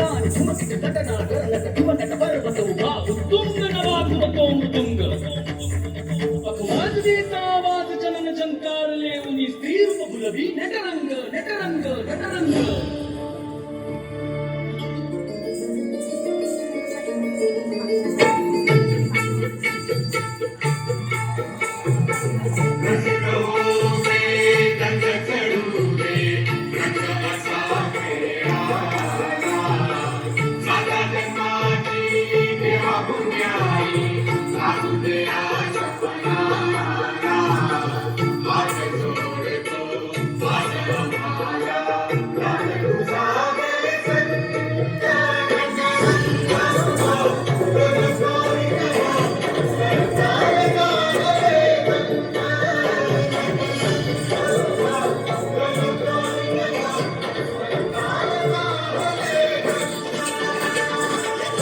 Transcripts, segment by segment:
ठुमकीत नटना डरलट ठिवनट पर्वत उभा उत्तुंग नवाधुरतो मृदुंग वाजवीचा आवाज चलन चंकार लेऊनी स्त्री रूप फुलवी नटरंग नटरंग नटरंग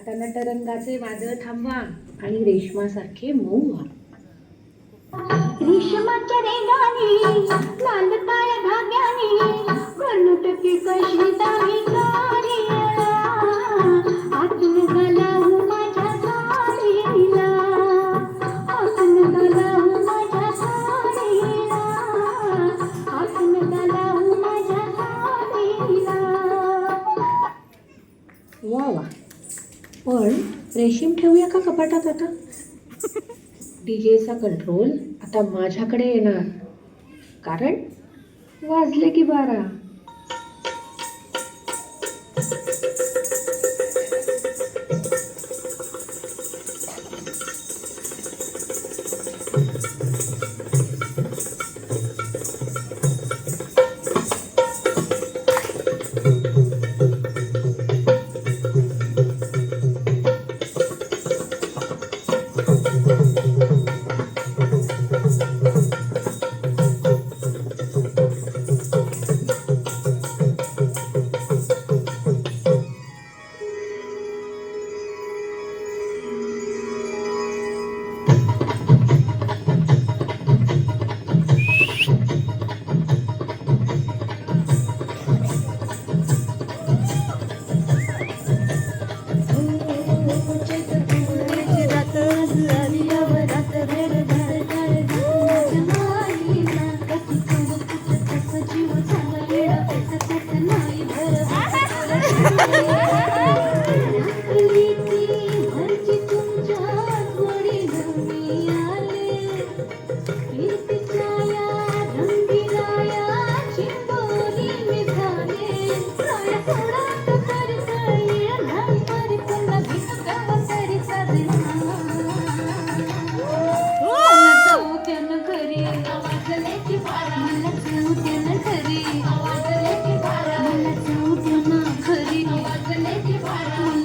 आता नटरंगाचे वादळ थांबवा आणि रेशमासारखे मऊ व्हा. पण रेशीम ठेवूया का कपाटात आता? डीजेचा कंट्रोल आता माझ्याकडे येणार. कारण वाजले की बारा.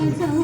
Thank you.